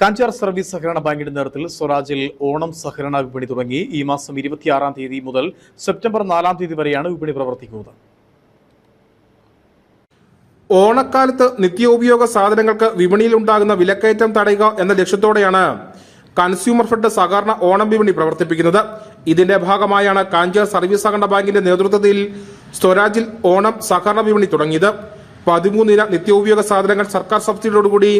Kanjar service സഹകരണ ബാങ്കിന്റെ നേതൃത്വത്തിൽ സ്വരാജിൽ ഓണം സഹകരണ വിപണി തുടങ്ങി. ഈ മാസം ഇരുപത്തിയാറാം തീയതി മുതൽ സെപ്റ്റംബർ നാലാം തീയതി വരെയാണ് വിപണി പ്രവർത്തിക്കുന്നത്. ഓണക്കാലത്ത് നിത്യോപയോഗ സാധനങ്ങൾക്ക് വിപണിയിൽ ഉണ്ടാകുന്ന വിലക്കയറ്റം തടയുക എന്ന ലക്ഷ്യത്തോടെയാണ് കൺസ്യൂമർ ഫെഡ് സഹകരണ ഓണം വിപണി പ്രവർത്തിപ്പിക്കുന്നത്. ഇതിന്റെ ഭാഗമായാണ് കാഞ്ചാർ സർവീസ് സഹകരണ ബാങ്കിന്റെ നേതൃത്വത്തിൽ സ്വരാജിൽ ഓണം സഹകരണ വിപണി തുടങ്ങിയത്. പതിമൂന്നിന നിത്യോപയോഗ സാധനങ്ങൾ സർക്കാർ സബ്സിഡിയോടുകൂടി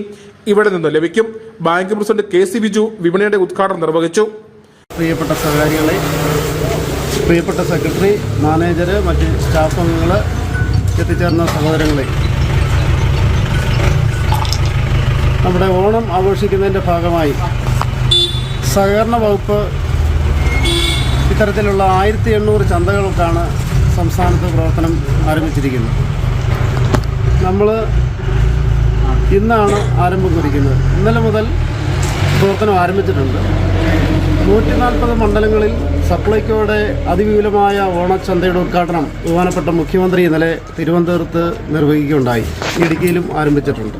ഇവിടെ നിന്ന് ലഭിക്കും. Bank president K C Biju വിപണിയുടെ ഉദ്ഘാടനം നിർവഹിച്ചു. പ്രിയപ്പെട്ട സഹകാരികളെ പ്രിയപ്പെട്ട സെക്രട്ടറി മാനേജർ മറ്റ് സ്റ്റാഫ് അംഗങ്ങൾ എത്തിച്ചേർന്ന സഹോദരങ്ങളെ. നമ്മുടെ ഓണം ആഘോഷിക്കുന്നതിന്റെ ഭാഗമായി സഹകരണ വകുപ്പ് ഇത്തരത്തിലുള്ള ആയിരത്തി എണ്ണൂറ് ചന്തകൾക്കാണ് സംസ്ഥാനത്ത് പ്രവർത്തനം ആരംഭിച്ചിരിക്കുന്നത്. നമ്മൾ ഇന്നാണ് ആരംഭം കുറിക്കുന്നത് ഇന്നലെ മുതൽ പ്രവർത്തനം ആരംഭിച്ചിട്ടുണ്ട്. നൂറ്റി നാൽപ്പത് മണ്ഡലങ്ങളിൽ സപ്ലൈകോയുടെ അതിവിപുലമായ ഓണച്ചന്തയുടെ ഉദ്ഘാടനം ബഹുമാനപ്പെട്ട മുഖ്യമന്ത്രി ഇന്നലെ തിരുവനന്തപുരത്ത് നിർവഹിക്കുകയുണ്ടായി. ഇടുക്കിയിലും ആരംഭിച്ചിട്ടുണ്ട്.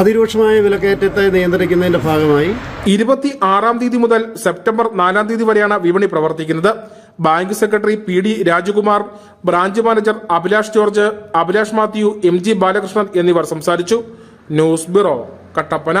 അതിരൂക്ഷമായ വിലക്കയറ്റത്തെ നിയന്ത്രിക്കുന്നതിന്റെ ഭാഗമായി ഇരുപത്തി ആറാം തീയതി മുതൽ സെപ്റ്റംബർ നാലാം തീയതി വരെയാണ് വിപണി പ്രവർത്തിക്കുന്നത്. Bank secretary P D Rajakumar branch manager Abhilash George Abhilash Mathew M G Balakrishnan എന്നിവർ സംസാരിച്ചു. News bureau Kattappana.